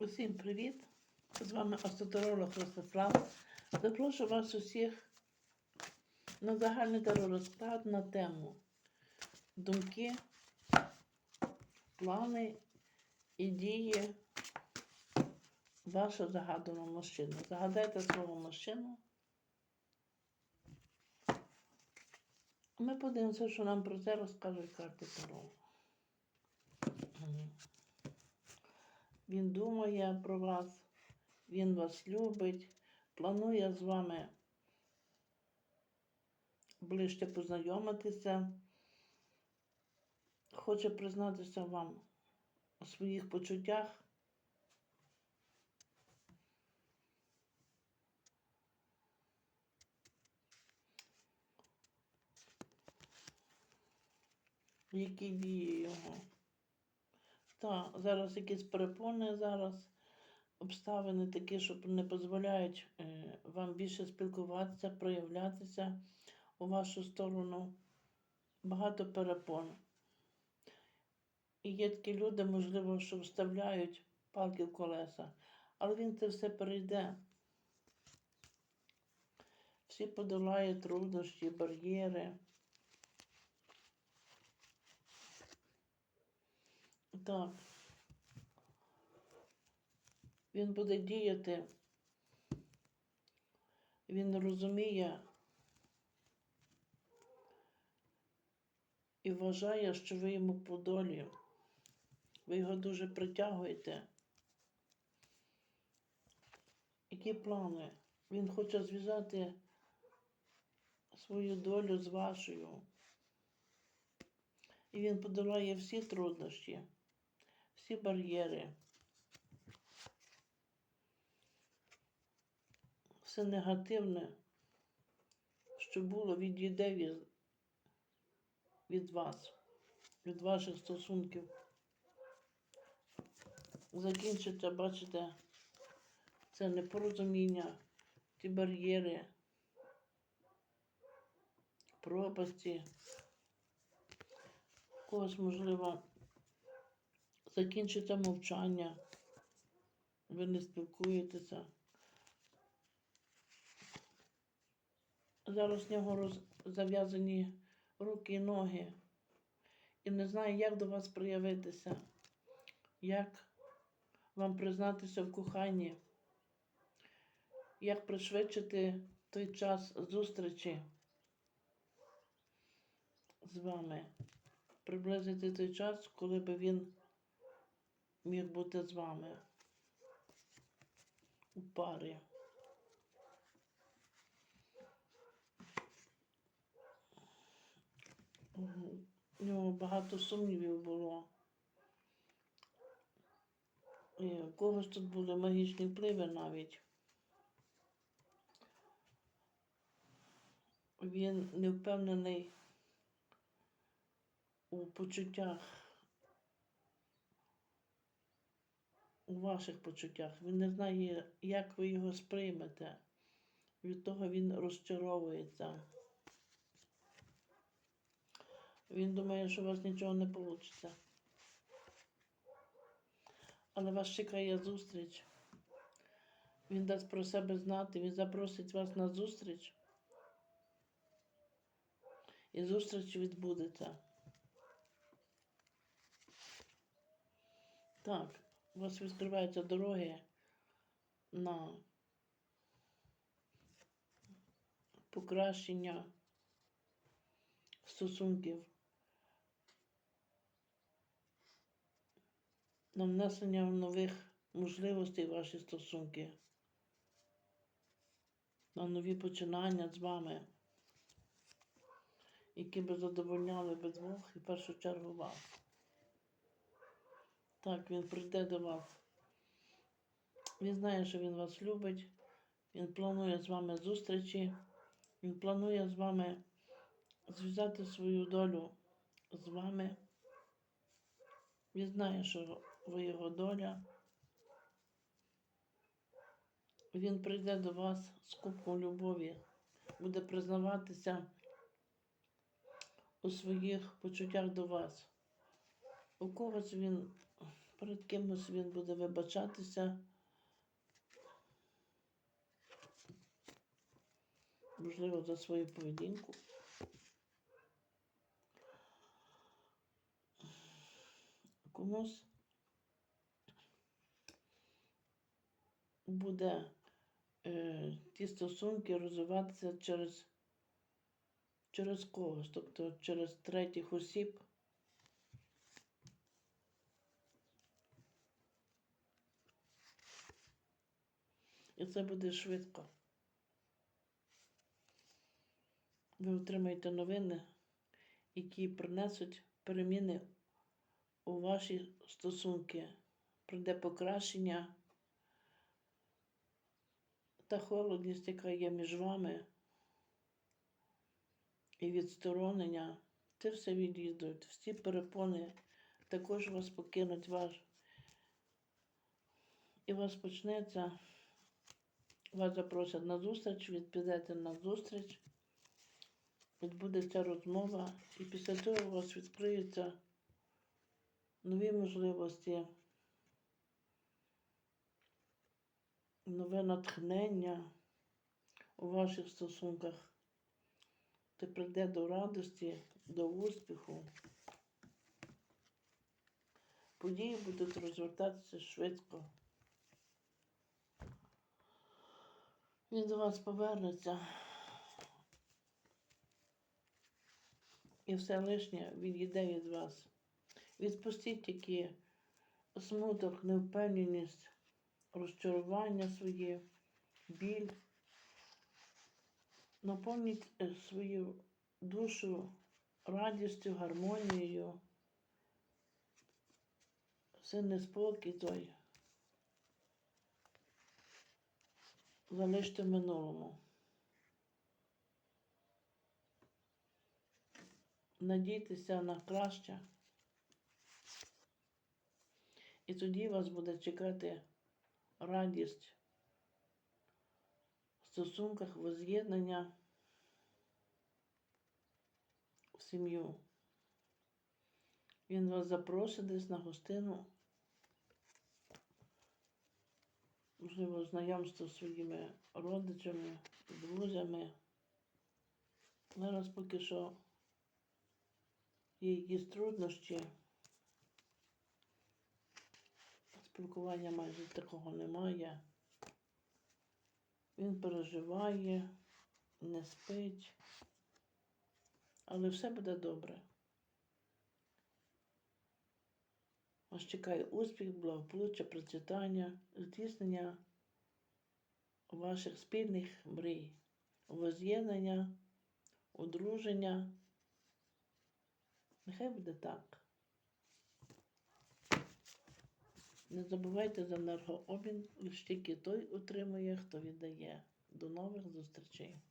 Усім привіт! З вами астротеролог Ростислав. Запрошую вас усіх на загальний теророзклад на тему думки, плани і дії вашого загаданого мужчини. Загадайте свого мужчину. Ми подивимося, що нам про це розкажуть карти Таро. Він думає про вас, він вас любить, планує з вами ближче познайомитися, хоче признатися вам у своїх почуттях. Які дії його? Так, зараз якісь перепони, зараз обставини такі, що не дозволяють е, вам більше спілкуватися, проявлятися у вашу сторону. Багато перепон. І є такі люди, можливо, що вставляють палки в колеса, але він це все перейде. Всі подолає труднощі, бар'єри. Так. Він буде діяти. Він розуміє і вважає, що ви йому по долі. Ви його дуже притягуєте. Які плани? Він хоче зв'язати свою долю з вашою. І він подолає всі труднощі, всі бар'єри. Все негативне, що було, відійде від, від вас, від ваших стосунків. Закінчиться, бачите, це непорозуміння, ті бар'єри, пропасті. Когось, можливо, закінчиться мовчання, ви не спілкуєтеся. Зараз в нього роз... зав'язані руки і ноги. І не знає, як до вас проявитися, як вам признатися в коханні, як пришвидшити той час зустрічі з вами, приблизити той час, коли би він міг бути з вами у парі. У нього багато сумнівів було. І когось тут були магічні впливи навіть. Він не впевнений у почуттях, у ваших почуттях. Він не знає, як ви його сприймете. Від того він розчаровується. Він думає, що у вас нічого не вийде. Але вас чекає зустріч. Він дасть про себе знати, він запросить вас на зустріч. І зустріч відбудеться. Так, у вас відкриваються дороги на покращення стосунків. на внесення нових можливостей в ваші стосунки, на нові починання з вами, які би задовольняли би двох і в першу чергу вас. Так, він прийде до вас. Він знає, що він вас любить, він планує з вами зустрічі, він планує з вами зв'язати свою долю з вами. Він знає, що ви його доля. Він прийде до вас з кубком любові, буде признаватися у своїх почуттях до вас. У когось він Перед кимось він буде вибачатися. Можливо, за свою поведінку. Комусь буде е, ті стосунки розвиватися через, через когось, тобто через третіх осіб. І це буде швидко. Ви отримаєте новини, які принесуть переміни у ваші стосунки. Прийде покращення та холодність, яка є між вами, і відсторонення. Це все відійдуть. Всі перепони також вас покинуть ваш. І у вас почнеться. Вас запросять на зустріч, ви на зустріч, відбудеться розмова, і після цього у вас відкриються нові можливості, нове натхнення у ваших стосунках. Це прийде до радості, до успіху. Події будуть розвертатися швидко. Він до вас повернеться. І все лишнє відійде від вас. Відпустіть тільки смуток, невпевненість, розчарування своє, біль. Наповніть е, свою душу радістю, гармонією, все неспокій той. Залиште в минулому. Надійтеся на краще. І тоді вас буде чекати радість в стосунках воз'єднання в сім'ю. Він вас запросить десь на гостину. Можливо, знайомство з своїми родичами, друзями. Зараз поки що є якісь труднощі. Спілкування майже такого немає. Він переживає, не спить, але все буде добре. Вас чекає успіх, благополуччя, процвітання, здійснення ваших спільних мрій, воз'єднання, одруження. Нехай буде так. Не забувайте за енергообмін, лише тільки той утримує, хто віддає. До нових зустрічей!